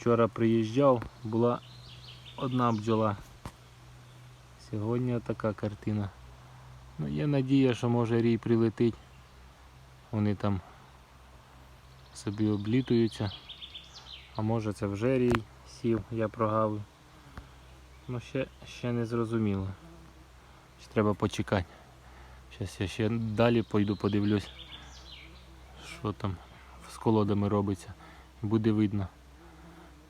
Вчора приїжджав, була одна бджола. Сьогодні така картина. Ну, є надія, що може рій прилетить. Вони там собі облітуються. А може це вже рій сів, я прогавив. Ну ще, ще не зрозуміло. Ще треба почекати. Зараз я ще далі пойду подивлюсь, що там з колодами робиться. Буде видно.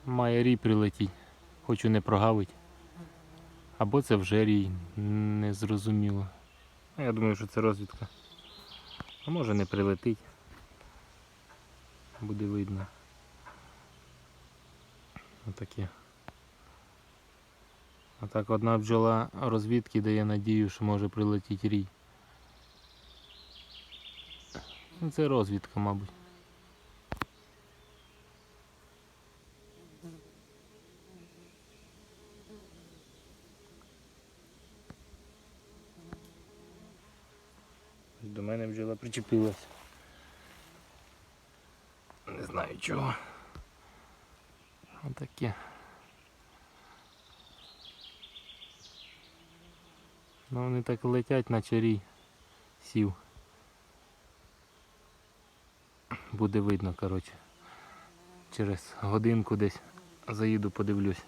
Має рій прилетіть. Хочу не прогавити. Або це вже рій, не зрозуміло. Ну, Я думаю, що це розвідка. А може не прилетить. Буде видно. Отаке. А так одна бджола розвідки дає надію, що може прилетіти рій. Ну, Це розвідка, мабуть. До мене бджола причепилась. Не знаю чого. Отаке. Ну вони так летять, наче рій сів. Буде видно, коротше. Через годинку десь заїду, подивлюсь.